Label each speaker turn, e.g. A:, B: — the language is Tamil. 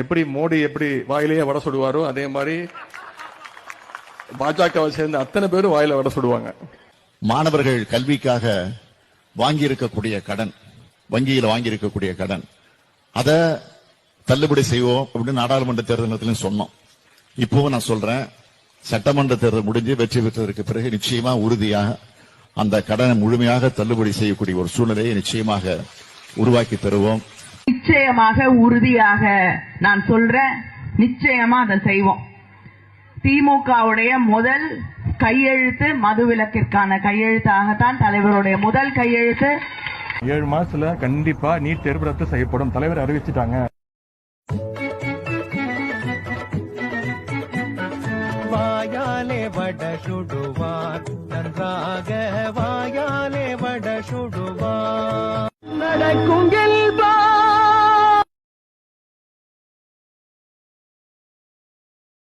A: எப்படி மோடி எப்படி வாயிலேயே வட சுடுவாரோ அதே மாதிரி பாஜகவை சேர்ந்த அத்தனை பேரும் வாயில வட சுடுவாங்க.
B: மாணவர்கள் கல்விக்காக வாங்கியிருக்கக்கூடிய கடன் வங்கியில் வாங்கியிருக்கக்கூடிய கடன் அதை தள்ளுபடி செய்வோம் அப்படின்னு நாடாளுமன்ற தேர்தல் சொன்னோம். இப்பவும் நான் சொல்றேன் சட்டமன்ற தேர்தல் முடிஞ்சு வெற்றி பெற்றதற்கு பிறகு நிச்சயமா உறுதியாக அந்த கடனை முழுமையாக தள்ளுபடி செய்யக்கூடிய ஒரு சூழ்நிலையை நிச்சயமாக உருவாக்கி தருவோம்.
C: நிச்சயமாக உறுதியாக நான் சொல்றேன். நிச்சயமா அதை செய்வோம். திமுகவுடைய முதல் கையெழுத்து மதுவிலக்கிற்கான கையெழுத்தாகத்தான் தலைவருடைய முதல் கையெழுத்து.
A: ஏழு மாசத்துல கண்டிப்பா நீட் தேர்வு ரத்து செய்யப்படும். தலைவர் அறிவிச்சிட்டாங்க.
D: வாயாலே வட சுடுவார். நன்றாக வாயாலே வட சுடுவார். நடக்கும்